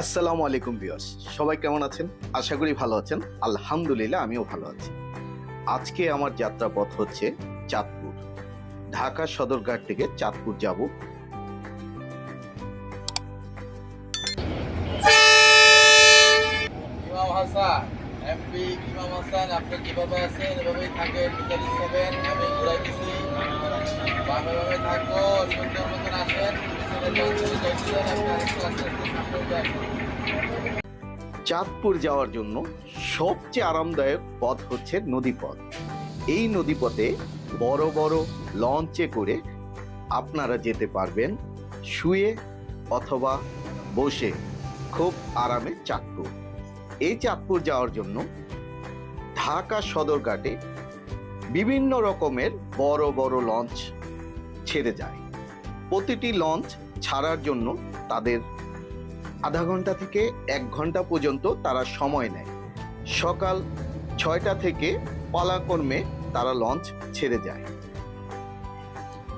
আসসালামু আলাইকুম বিয়স সবাই কেমন আছেন? আশা করি ভালো আছেন। আলহামদুলিল্লাহ, আমিও ভালো আছি। আজকে আমার যাত্রা পথ হচ্ছে চাঁদপুর। ঢাকা সদরঘাট থেকে চাঁদপুর যাব। ইমাম হাসান, এমপি আপনি কীভাবে আছেন? এভাবেই থাকেন বিকালি সেভেন আমি বামে বামে সুন্দর মতন আসেন। চাঁদপুর যাওয়ার জন্য সবচেয়ে আরামদায়ক পথ হচ্ছে নদীপথ। এই নদীপথে বড় বড় লঞ্চে করে আপনারা যেতে পারবেন, শুয়ে অথবা বসে খুব আরামে চাঁদপুর। এই চাঁদপুর যাওয়ার জন্য ঢাকা সদরঘাটে বিভিন্ন রকমের বড় বড় লঞ্চ ছেড়ে যায়। প্রতিটি লঞ্চ ছাড়ার জন্য তাদের আধা ঘণ্টা থেকে এক ঘণ্টা পর্যন্ত তারা সময় নেয়। সকাল ছয়টা থেকে পালাকর্মে তারা লঞ্চ ছেড়ে যায়।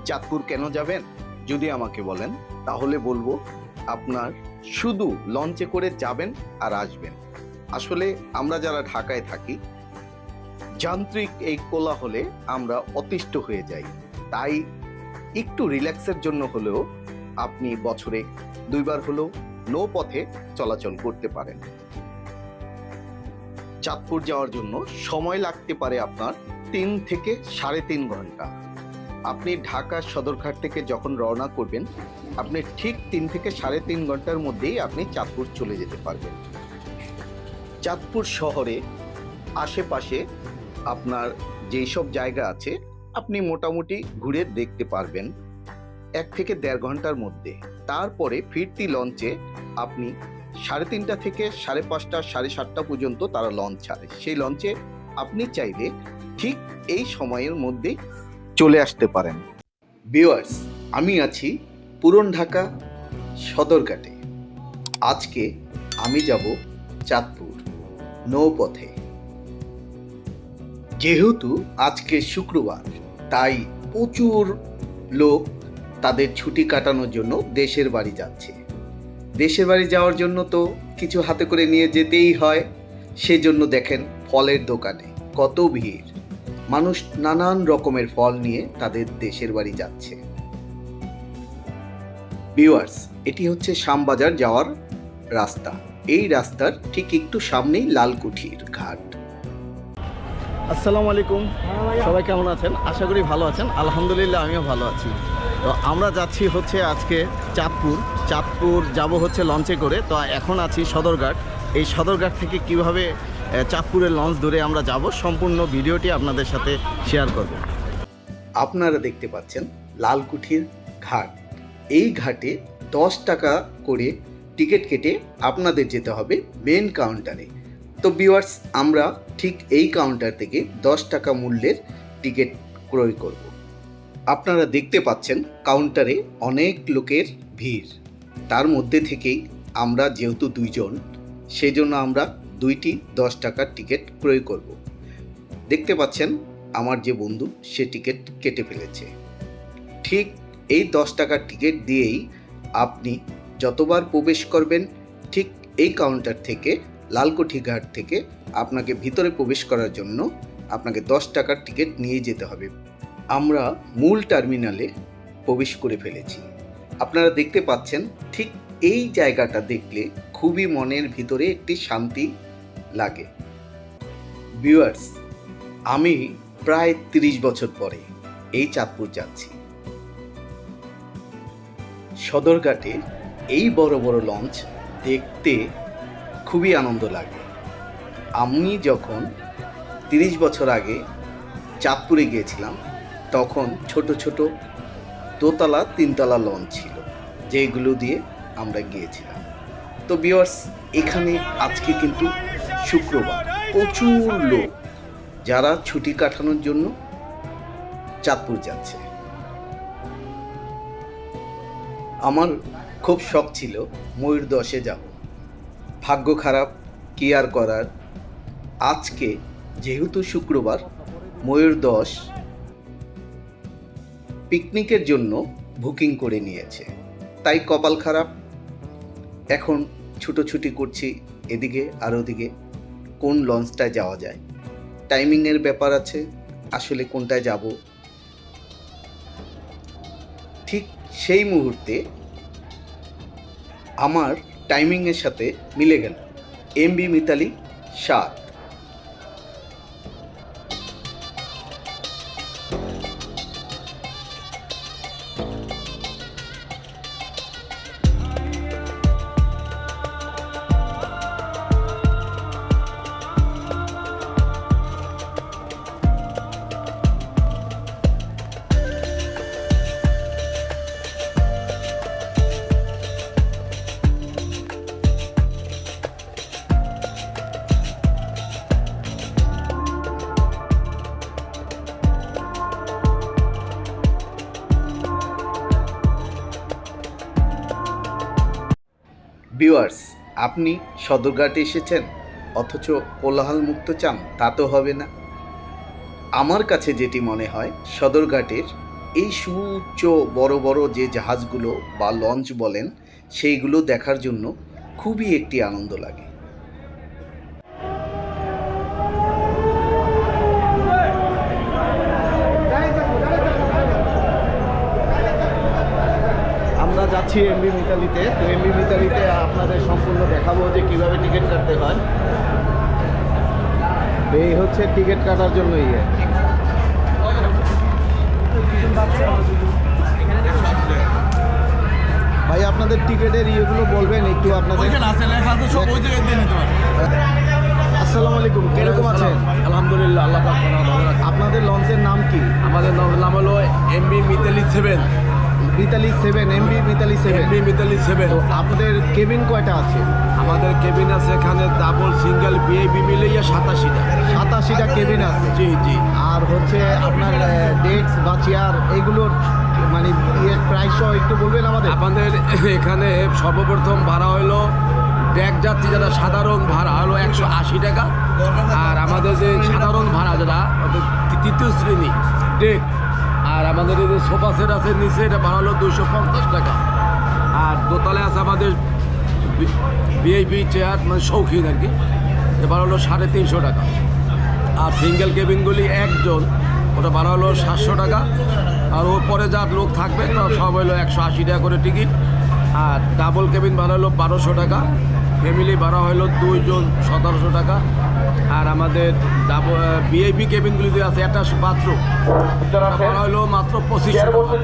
চাঁদপুর কেন যাবেন? যদি আমাকে বলেন, তাহলে বলব আপনার শুধু লঞ্চে করে যাবেন আর আসবেন। আসলে আমরা যারা ঢাকায় থাকি, যান্ত্রিক এই কোলাহলে আমরা অতিষ্ঠ হয়ে যাই। তাই একটু রিল্যাক্সের জন্য হলেও আপনি বছরে দুইবার হলেও নৌ পথে চলাচল করতে পারেন। চাঁদপুর যাওয়ার জন্য সময় লাগতে পারে আপনার তিন থেকে সাড়ে তিন ঘণ্টা। আপনি ঢাকা সদরঘাট থেকে যখন রওনা করবেন, আপনি ঠিক তিন থেকে সাড়ে তিন ঘণ্টার মধ্যেই আপনি চাঁদপুর চলে যেতে পারবেন। চাঁদপুর শহরে আশেপাশে আপনার যেই সব জায়গা আছে, আপনি মোটামুটি ঘুরে দেখতে পারবেন। এক থেকে দেড় ঘণ্টার মধ্যে। তারপরে ফিরতি লঞ্চে আপনি সাড়ে তিনটা থেকে সাড়ে পাঁচটা, সাড়ে সাতটা পর্যন্ত তারা লঞ্চ ছাড়ে। সেই লঞ্চে আপনি চাইলে ঠিক এই সময়ের মধ্যে চলে আসতে পারেন। ভিউয়ার্স আমি আছি পুরন ঢাকা সদরঘাটে। আজকে আমি যাব চাঁদপুর নৌপথে। যেহেতু আজকে শুক্রবার, তাই প্রচুর লোক তাদের ছুটি কাটানোর জন্য দেশের বাড়ি যাচ্ছে। দেশের বাড়ি যাওয়ার জন্য তো কিছু হাতে করে নিয়ে যেতেই হয়। সেজন্য দেখেন ফলের দোকানে কত ভিড়। মানুষ নানান রকমের ফল নিয়ে তাদের দেশের বাড়ি যাচ্ছে। ভিউয়ার্স এটি হচ্ছে শ্যামবাজার যাওয়ার রাস্তা। এই রাস্তার ঠিক একটু সামনেই লালকুঠির ঘাট। আসসালামু আলাইকুম। সবাই কেমন আছেন? আশা করি ভালো আছেন। আলহামদুলিল্লাহ আমিও ভালো আছি। তো আমরা যাচ্ছি হচ্ছে আজকে চাঁদপুর। চাঁদপুর যাব হচ্ছে লঞ্চে করে। তো এখন আছি সদরঘাট। এই সদরঘাট থেকে কীভাবে চাঁদপুরের লঞ্চ ধরে আমরা যাব সম্পূর্ণ ভিডিওটি আপনাদের সাথে শেয়ার করব। আপনারা দেখতে পাচ্ছেন লালকুঠির ঘাট। এই ঘাটে দশ টাকা করে টিকিট কেটে আপনাদের যেতে হবে মেন কাউন্টারে তো ভিউয়ার্স আমরা ঠিক এই কাউন্টার থেকে দশ টাকা মূল্যের টিকিট ক্রয় করব। আপনারা দেখতে পাচ্ছেন কাউন্টারে অনেক লোকের ভিড়। তার মধ্যে থেকেই আমরা যেহেতু দুইজন সেই জন্য আমরা দুইটি দশ টাকার টিকিট ক্রয় করব। দেখতে পাচ্ছেন আমার যে বন্ধু, সে টিকিট কেটে ফেলেছে। ঠিক এই দশ টাকার টিকিট দিয়েই আপনি যতবার প্রবেশ করবেন, ঠিক এই কাউন্টার থেকে, লালকুঠি ঘাট থেকে আপনাকে ভিতরে প্রবেশ করার জন্য আপনাকে দশ টাকার টিকিট নিয়ে যেতে হবে। আমরা মূল টার্মিনালে প্রবেশ করে ফেলেছি। আপনারা দেখতে পাচ্ছেন, ঠিক এই জায়গাটা দেখলে খুবই মনের ভিতরে একটি শান্তি লাগে। ভিউয়ার্স, আমি প্রায় তিরিশ বছর পরে এই চাঁদপুর যাচ্ছি। সদরঘাটে এই বড় বড় লঞ্চ দেখতে খুবই আনন্দ লাগে। আমি যখন তিরিশ বছর আগে চাঁদপুরে গিয়েছিলাম তখন ছোট ছোট দোতলা, তিনতলা লঞ্চ ছিল যেগুলো দিয়ে আমরা গিয়েছিলাম। তো বিয়ার্স এখানে আজকে কিন্তু শুক্রবার। প্রচুর লোক যারা ছুটি কাটানোর জন্য চাঁদপুর যাচ্ছে। আমার খুব শখ ছিল ময়ূর দশে যাব। ভাগ্য খারাপ, কি আর করার? আজকে যেহেতু শুক্রবার, ময়ূর দশ পিকনিকের জন্য বুকিং করে নিয়েছে। তাই কপাল খারাপ। এখন ছুটোছুটি করছি এদিকে আর ওদিকে, কোন লঞ্চটায় যাওয়া যায়। টাইমিংয়ের ব্যাপার আছে, আসলে কোনটায় যাব। ঠিক সেই মুহূর্তে আমার টাইমিংয়ের সাথে মিলে গেল। এমবি মিতালি, সাত। আপনি সদরঘাটে এসেছেন, অথচ কোলাহল মুক্ত চান, তা তো হবে না। আমার কাছে যেটি মনে হয়, সদরঘাটের এই সুউচ্চ, বড় বড় যে জাহাজগুলো বা লঞ্চ বলেন, সেইগুলো দেখার জন্য খুবই একটি আনন্দ লাগে আমরা যাচ্ছি এমবি মিতালিতে তো এমবি মিতালিতে আপনাদের সম্পূর্ণ দেখাবো যে কীভাবে টিকিট কাটতে হয়। এই হচ্ছে টিকিট কাটার জন্য ইয়ে। ভাই আপনাদের টিকিটের ইয়েগুলো বলবেন একটু আপনাদের আছে আছে আসসালামু আলাইকুম কীরকম আছেন? আলহামদুলিল্লাহ আল্লাহ আপনাদের লঞ্চের নাম কি? আমাদের নাম নাম হলো MB Mitali seven Mitali seven MB Mitali seven MB Mitali seven তো আপনাদের কেবিন কয়টা আছে? আমাদের কেবিন আছে এখানে ডাবল সিঙ্গেল বিএবি মিলিয়ে সাতাশিটা। সাতাশিটা কেবিন আছে। জি জি। আর হচ্ছে আপনার ডেস্ক বা চেয়ার এগুলোর মানে প্রাইস একটু বলবেন আমাদের? আমাদের এখানে সর্বপ্রথম ভাড়া হলো ডেক যাত্রী যেটা সাধারণ ভাড়া হলো একশো আশি টাকা। আর আমাদের যে সাধারণ ভাড়া যেটা অর্থাৎ তৃতীয় শ্রেণি ডেক আমাদের এই যে সোফা সেট আছে, নিচে এটা ভাড়া হলো দুশো পঞ্চাশ টাকা। আর দোতলায় আছে আমাদের ভিআইপি চেয়ার মানে শৌখিন আর কি। এ ভাড়া হলো সাড়ে তিনশো টাকা। আর সিঙ্গেল কেবিনগুলি একজন, ওটা ভাড়া হলো সাতশো টাকা। আর ওর পরে যা লোক থাকবে তো সব হলো একশো আশি টাকা করে টিকিট। আর ডাবল কেবিন ভাড়া হলো বারোশো টাকা। ফ্যামিলি ভাড়া হলো দুইজন, সতেরোশো টাকা। আর আমাদের বিআইপি ভিআইপি কেবিনগুলিতে আছে একটা বাথরুম তারপর হলো মাত্র পঁচিশ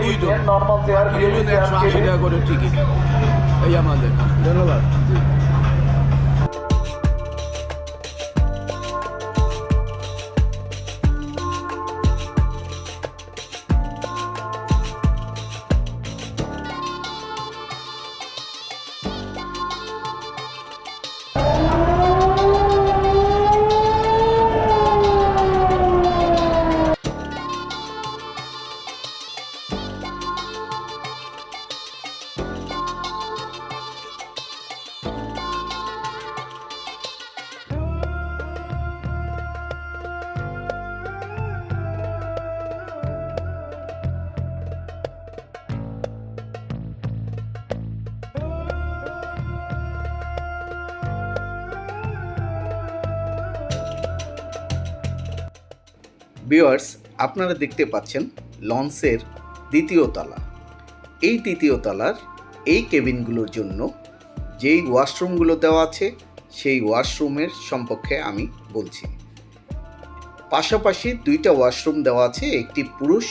দুইজন একশো আশি টাকা করে টিকিট এই আমাদের। ধন্যবাদ। ভিউয়ার্স আপনারা দেখতে পাচ্ছেন লঞ্চের দ্বিতীয় তলা। এই তৃতীয় তলার এই কেবিনগুলোর জন্য যেই ওয়াশরুমগুলো দেওয়া আছে, সেই ওয়াশরুমের সম্পর্কে আমি বলছি। পাশাপাশি দুইটা ওয়াশরুম দেওয়া আছে, একটি পুরুষ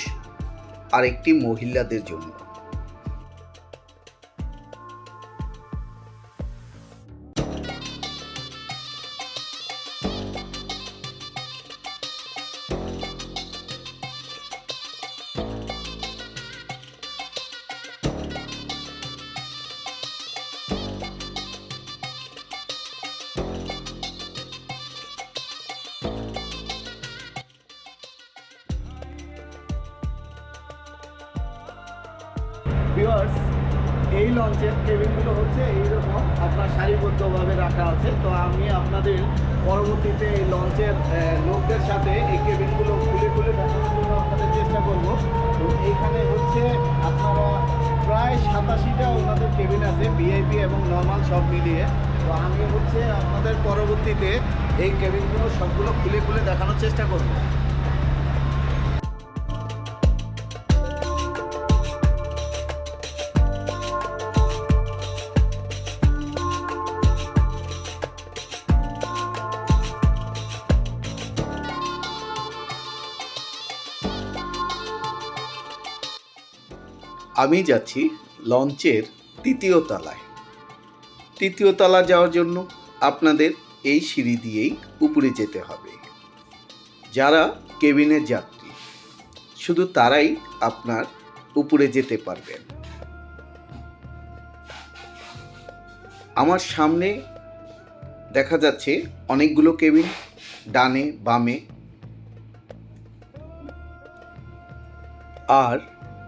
আর একটি মহিলাদের জন্য। আপনাদের পরবর্তীতে এই লঞ্চের লোকদের সাথে এই কেবিনগুলো খুলে খুলে দেখানোর জন্য আপনাদের চেষ্টা করব। তো এইখানে হচ্ছে আপনারা প্রায় সাতাশিটা ওনাদের কেবিন আছে, ভিআইপি এবং নর্মাল সব মিলিয়ে। তো আমি হচ্ছে আপনাদের পরবর্তীতে এই কেবিনগুলো সবগুলো খুলে খুলে দেখানোর চেষ্টা করব। আমি যাচ্ছি লঞ্চের তৃতীয় তলায়। তৃতীয় তলা যাওয়ার জন্য আপনাদের এই সিঁড়ি দিয়েই উপরে যেতে হবে। যারা কেবিনের যাত্রী, শুধু তারাই আপনার উপরে যেতে পারবেন। আমার সামনে দেখা যাচ্ছে অনেকগুলো কেবিন, ডানে বামে। আর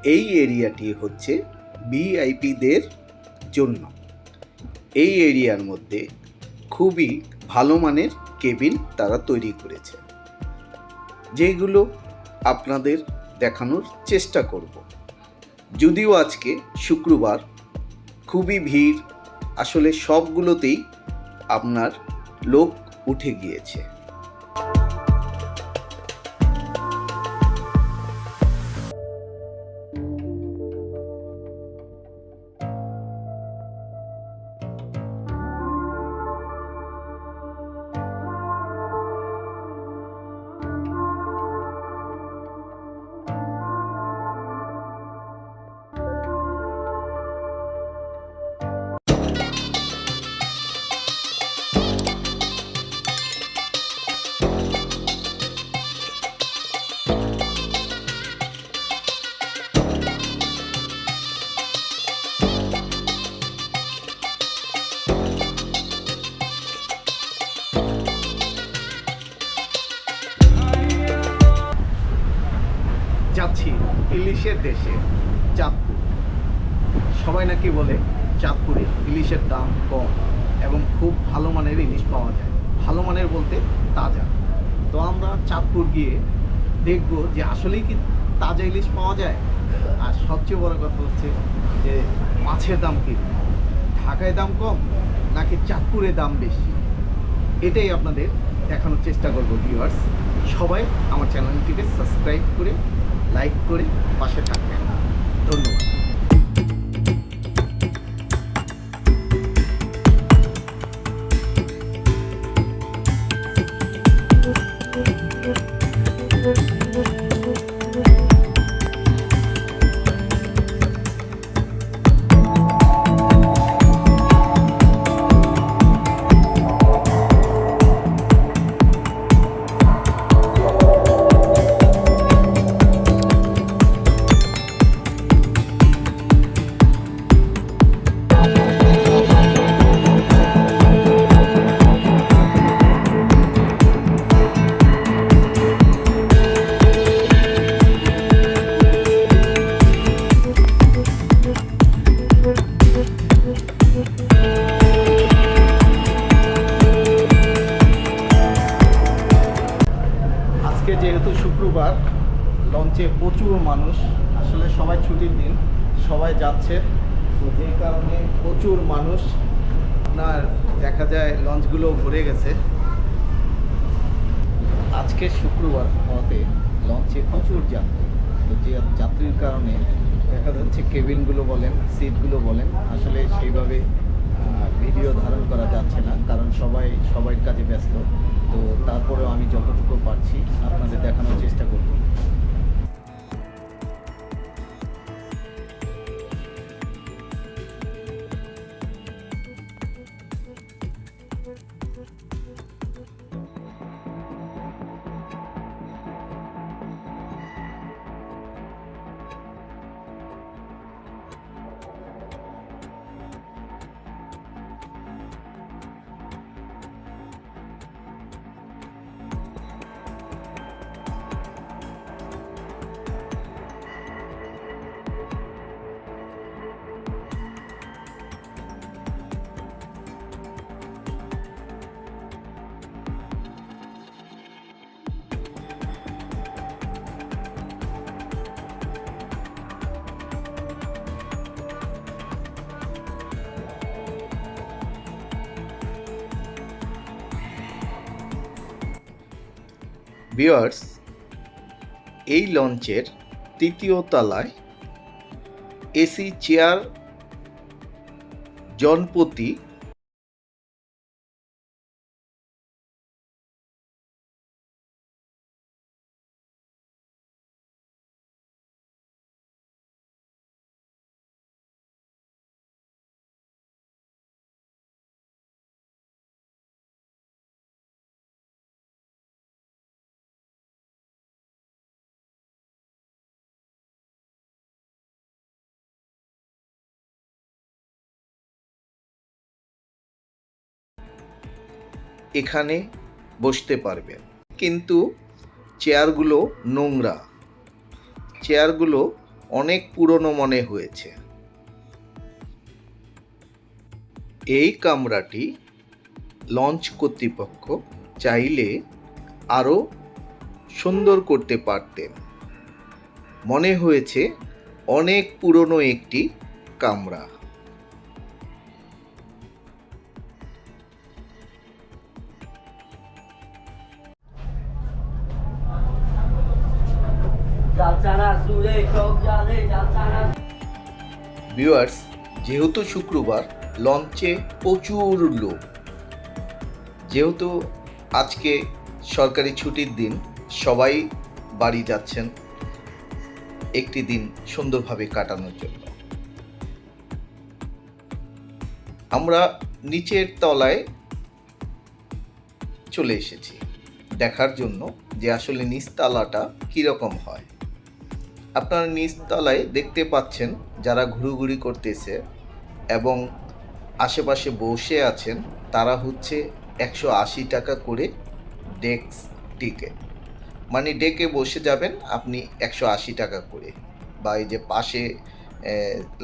এই এরিয়াটি হচ্ছে ভিআইপিদের জন্য। এই এরিয়ার মধ্যে খুবই ভালো মানের কেবিন তারা তৈরি করেছে, যেগুলো আপনাদের দেখানোর চেষ্টা করব। যদিও আজকে শুক্রবার, খুবই ভিড়, আসলে সবগুলোতেই আপনার লোক উঠে গিয়েছে। ইলিশের দাম কম এবং খুব ভালো মানের ইলিশ পাওয়া যায়। ভালো মানের বলতে তাজা। তো আমরা চাঁদপুর গিয়ে দেখব যে আসলেই কি তাজা ইলিশ পাওয়া যায়? আর সবচেয়ে বড় কথা হচ্ছে যে মাছের দাম কি? ঢাকায় দাম কম নাকি চাঁদপুরে দাম বেশি? এটাই আপনাদের দেখানোর চেষ্টা করব ভিউয়ার্স সবাই আমার চ্যানেলটিকে সাবস্ক্রাইব করে লাইক করে পাশে থাকবেন। ধন্যবাদ। প্রচুর যাত্রী। তো যে যাত্রীর কারণে দেখা যাচ্ছে কেবিনগুলো বলেন, সিটগুলো বলেন, আসলে সেইভাবে ভিডিও ধারণ করা যাচ্ছে না, কারণ সবাই সবাই কাজে ব্যস্ত। তো তারপরেও আমি যতটুকু পারছি আপনাদের দেখানোর চেষ্টা করব। বিয়ার্স এই লঞ্চের তৃতীয় তলায় এসি চেয়ার জনপতি এখানে বসতে পারবেন কিন্তু চেয়ারগুলো নোংরা। চেয়ারগুলো অনেক পুরনো মনে হয়েছে। এই কামরাটি লঞ্চ কর্তৃপক্ষ চাইলে আরও সুন্দর করতে পারতেন। মনে হয়েছে অনেক পুরনো একটি কামরা। ভিউয়ার্স, যেহেতু শুক্রবার, লঞ্চে প্রচুর লোক। যেহেতু আজকে সরকারি ছুটির দিন, সবাই বাড়ি যাচ্ছেন একটি দিন সুন্দরভাবে কাটানোর জন্য। আমরা নিচের তলায় চলে এসেছি। দেখার জন্য যে আসলে নিচতলাটা কীরকম হয়। আপনারা নিচতলায় দেখতে পাচ্ছেন যারা ঘুরুঘুরি করতেছে এবং আশেপাশে বসে আছেন, তারা হচ্ছে একশো আশি টাকা করে ডেস্ক টিকিট মানে ডেকে বসে যাবেন আপনি একশো আশি টাকা করে। বা এই যে পাশে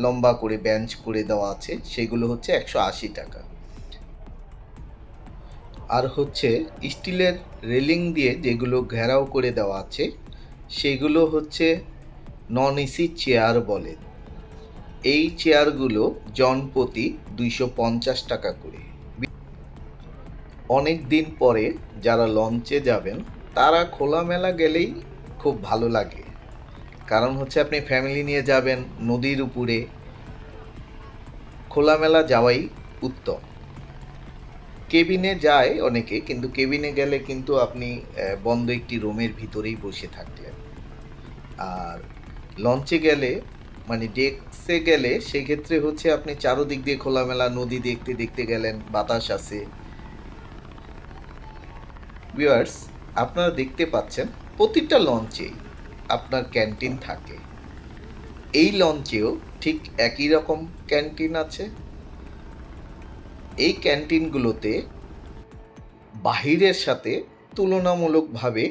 লম্বা করে বেঞ্চ করে দেওয়া আছে, সেগুলো হচ্ছে একশো আশি টাকা। আর হচ্ছে স্টিলের রেলিং দিয়ে যেগুলো ঘেরাও করে দেওয়া আছে, সেগুলো হচ্ছে নন এসি চেয়ার বলে। এই চেয়ারগুলো জনপ্রতি দুইশো পঞ্চাশ টাকা করে। অনেক দিন পরে যারা লঞ্চে যাবেন, তারা খোলামেলা গেলেই খুব ভালো লাগে। কারণ হচ্ছে আপনি ফ্যামিলি নিয়ে যাবেন, নদীর উপরে। খোলামেলা যাওয়াই উত্তম। কেবিনে যায় অনেকে, কিন্তু কেবিনে গেলে কিন্তু আপনি বন্ধ একটি রুমের ভিতরেই বসে থাকলেন। আর লঞ্চে গেলে মানে ডেক্সে গেলে, সেক্ষেত্রে হচ্ছে আপনি চারোদিক দিয়ে খোলামেলা নদী দেখতে দেখতে গেলেন, বাতাস আছে। ভিউয়ার্স আপনারা দেখতে পাচ্ছেন প্রতিটা লঞ্চেই আপনার ক্যান্টিন থাকে। এই লঞ্চেও ঠিক একই রকম ক্যান্টিন আছে। এই ক্যান্টিনগুলোতে বাহিরের সাথে তুলনামূলকভাবে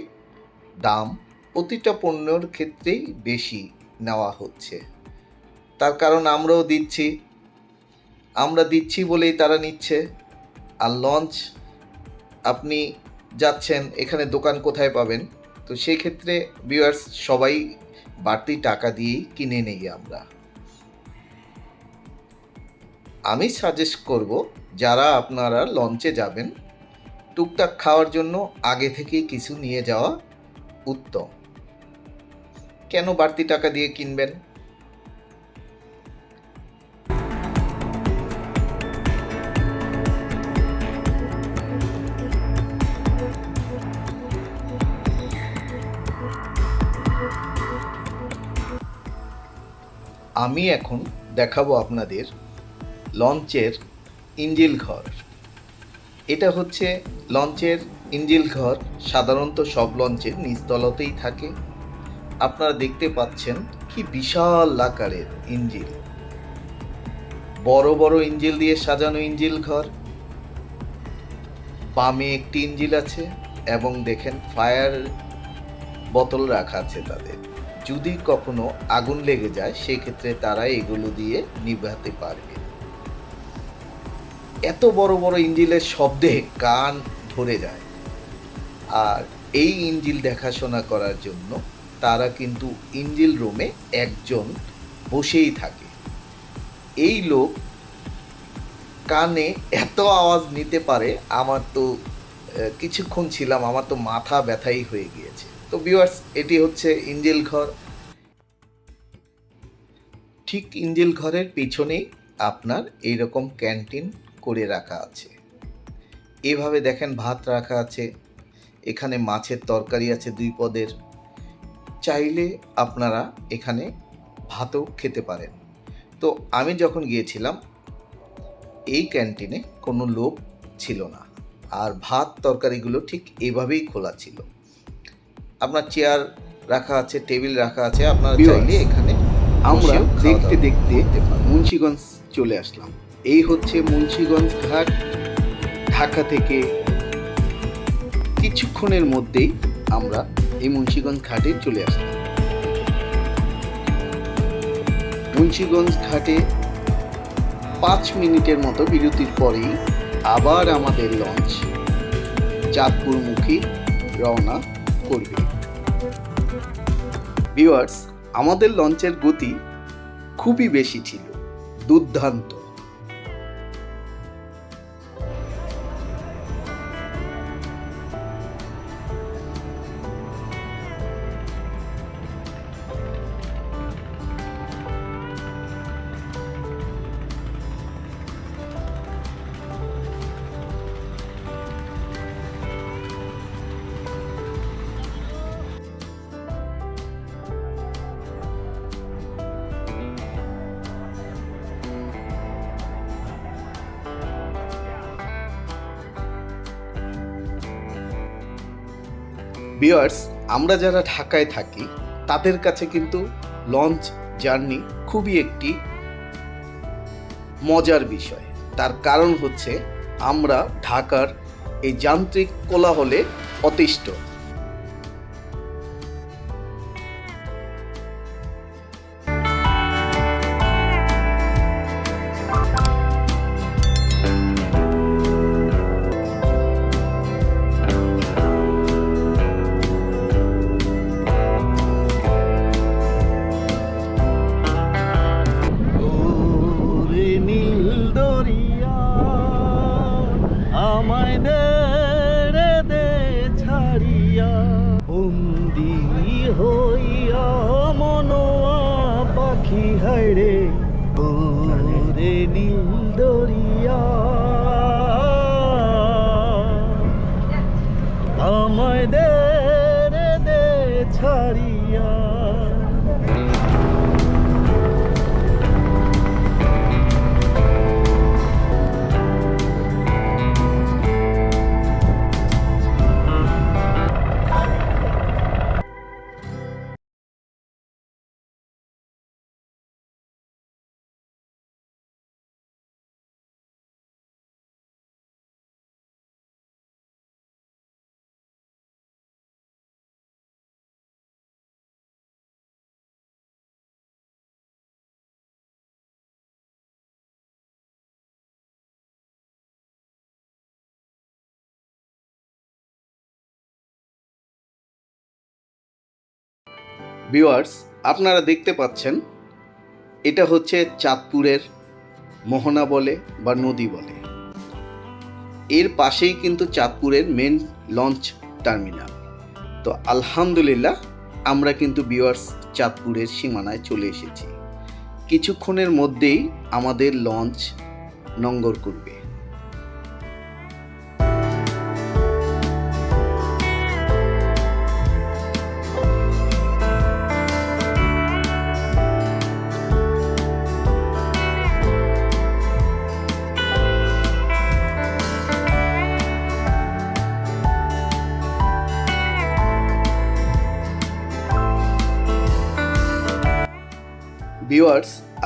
দাম প্রতিটা পণ্যর ক্ষেত্রেই বেশি। নেওয়া হচ্ছে। তার কারণ আমরাও দিচ্ছি। আমরা দিচ্ছি বলেই তারা নিচ্ছে। আর লঞ্চ, আপনি যাচ্ছেন, এখানে দোকান কোথায় পাবেন? তো সেই ক্ষেত্রে ভিউয়ার্স সবাই বাড়তি টাকা দিয়েই কিনে নেই আমরা। আমি সাজেস্ট করব, যারা আপনারা লঞ্চে যাবেন, টুকটাক খাওয়ার জন্য আগে থেকেই কিছু নিয়ে যাওয়া উত্তম। কেন বাড়তি টাকা দিয়ে কিনবেন? আমি এখন দেখাবো আপনাদের লঞ্চের ইঞ্জিল ঘর। এটা হচ্ছে লঞ্চের ইঞ্জিল ঘর, সাধারণত সব লঞ্চের নিচতলাতেই থাকে। আপনারা দেখতে পাচ্ছেন কি বিশাল আকারের ইঞ্জিল। বড় বড় ইঞ্জিল দিয়ে সাজানো ইঞ্জিল ঘর। বামে একটি ইঞ্জিল আছে এবং দেখেন ফায়ার বোতল রাখা আছে তাদের। যদি কখনো আগুন লেগে যায়, সেক্ষেত্রে তারা এগুলো দিয়ে নিভাতে পারবে। এত বড় বড় ইঞ্জিলের শব্দে কান ধরে যায়। আর এই ইঞ্জিল দেখাশোনা করার জন্য তারা কিন্তু ইঞ্জিল রুমে একজন বসেই থাকে। এই লোক কানে এত আওয়াজ নিতে পারে, আমার তো কিছুক্ষণ ছিলাম, আমার তো মাথা ব্যথাই হয়ে গিয়েছে। তো ভিউয়ার্স এটি হচ্ছে ইঞ্জেল ঘর। ঠিক ইঞ্জেল ঘরের পিছনেই আপনার এইরকম ক্যান্টিন করে রাখা আছে। এভাবে দেখেন, ভাত রাখা আছে, এখানে মাছের তরকারি আছে দুই পদের। চাইলে আপনারা এখানে ভাতও খেতে পারেন। তো আমি যখন গিয়েছিলাম এই ক্যান্টিনে কোনো লোক ছিল না। আর ভাত তরকারিগুলো ঠিক এভাবেই খোলা ছিল। আপনার চেয়ার রাখা আছে টেবিল রাখা আছে আপনারা চাইলে এখানে আমরা দেখতে দেখতে মুন্সিগঞ্জ চলে আসলাম। এই হচ্ছে মুন্সিগঞ্জ ঘাট ঢাকা থেকে কিছুক্ষণের মধ্যেই আমরা এই মুন্সিগঞ্জ ঘাটে চলে আসলাম। মুন্সিগঞ্জ ঘাটে পাঁচ মিনিটের মতো বিরতির পরেই আবার আমাদের লঞ্চ চাঁদপুরমুখী রওনা করবে। ভিউয়ার্স, আমাদের লঞ্চের গতি খুবই বেশি ছিল, দুর্দান্ত। ভিউয়ার্স আমরা যারা ঢাকায় থাকি, তাদের কাছে কিন্তু লঞ্চ জার্নি খুবই একটি মজার বিষয়। তার কারণ হচ্ছে, আমরা ঢাকার এই যান্ত্রিক কোলাহলে অতিষ্ঠ। ছাড়িয়া ভিউয়ার্স, আপনারা দেখতে পাচ্ছেন, এটা হচ্ছে চাঁদপুরের মোহনা বলে বা নদী বলে। এর পাশেই কিন্তু চাঁদপুরের মেন লঞ্চ টার্মিনাল তো আলহামদুলিল্লাহ, আমরা কিন্তু বিওয়ার্স চাঁদপুরের সীমানায় চলে এসেছি। কিছুক্ষণের মধ্যেই আমাদের লঞ্চ নঙ্গর করবে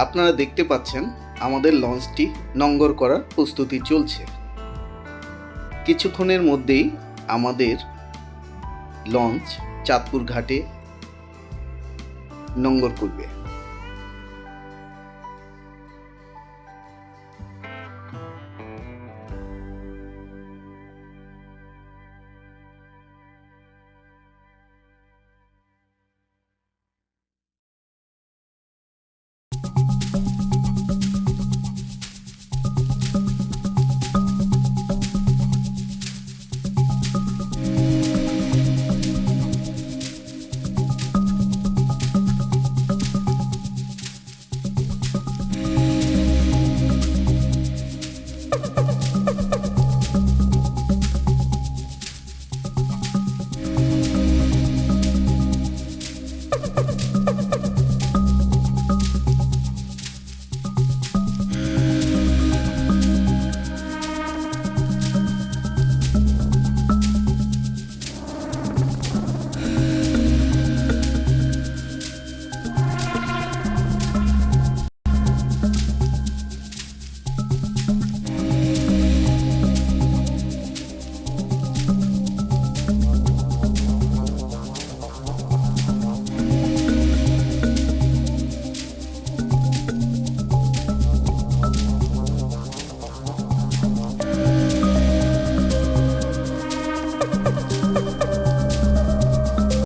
আপনারা দেখতে পাচ্ছেন আমাদের লঞ্চটি নঙ্গর করার প্রস্তুতি চলছে। কিছুক্ষণের মধ্যেই আমাদের লঞ্চ চাঁদপুর ঘাটে নঙ্গর করবে।